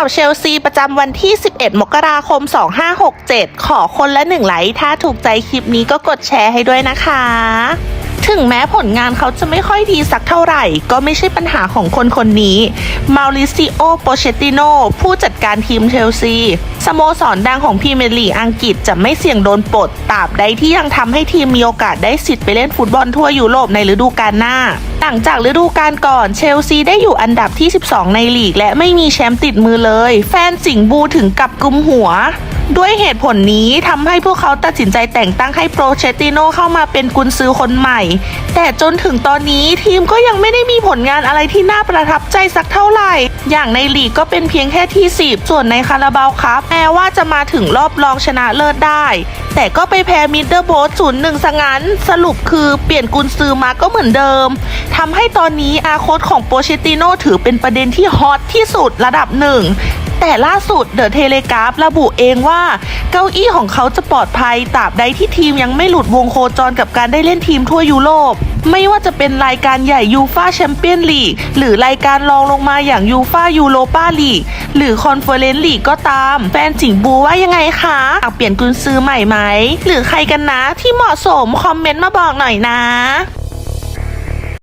าวเชลซีประจำวันที่ 11 มกราคม 2567 ขอคนละหนึ่งไลค์ ถ้าถูกใจคลิปนี้ก็กดแชร์ให้ด้วยนะคะ ถึงแม้ผลงานเขาจะไม่ค่อยดีสักเท่าไหร่ ก็ไม่ใช่ปัญหาของคนคนนี้มาริซิโอโปเชตติโนผู้จัดการทีมเชลซีสโมสรดังของพรีเมียร์ลีกอังกฤษจะไม่เสี่ยงโดนปลดตราบใดที่ยังทำให้ทีมมีโอกาสได้สิทธิ์ไปเล่นฟุตบอลทั่วยุโรปในฤดูกาลหน้า หลังจากฤดูกาลก่อนเชลซีได้อยู่อันดับที่ 12 ในลีก และไม่มีแชมป์ติดมือเลย แฟนสิงห์บูถึงกับกุมหัว ด้วยเหตุผลนี้ทำให้พวกเขาตัดสินใจแต่งตั้งให้โปรเชติโนเข้ามาเป็นกุนซือคนใหม่ แต่จนถึงตอนนี้ทีมก็ยังไม่ได้มีผลงานอะไรที่น่าประทับใจสักเท่าไหร่ อย่างในลีกก็เป็นเพียงแค่ที่ 10 ส่วนในคาราบาวครับแม้ว่าจะมาถึงรอบรองชนะเลิศได้ แต่ก็ไปแพ้มิดเดิลโบสศูนย์หนึ่งซะงั้น สรุปคือเปลี่ยนกุนซือมาก็เหมือนเดิมทำให้ตอนนี้อาโคตของโปเชติโนถือเป็นประเด็นที่ฮอตที่สุดระดับหนึ่ง แต่ล่าสุดเดอะเทเลกราฟระบุเองว่าเก้าอี้ของเขาจะปลอดภัยตราบใดที่ทีมยังไม่หลุดวงโคจรกับการได้เล่นทีมทั่วยุโรปไม่ว่าจะเป็นรายการใหญ่ยูฟาแชมเปี้ยนลีกหรือรายการรองลงมาอย่างยูฟายูโรปาลีกหรือคอนเฟอเรนซ์ลีกก็ตาม แฟนสิงบูว่ายังไงคะอยากเปลี่ยนกุนซื้อใหม่ไหม หรือใครกันนะที่เหมาะสมคอมเมนต์มาบอกหน่อยนะ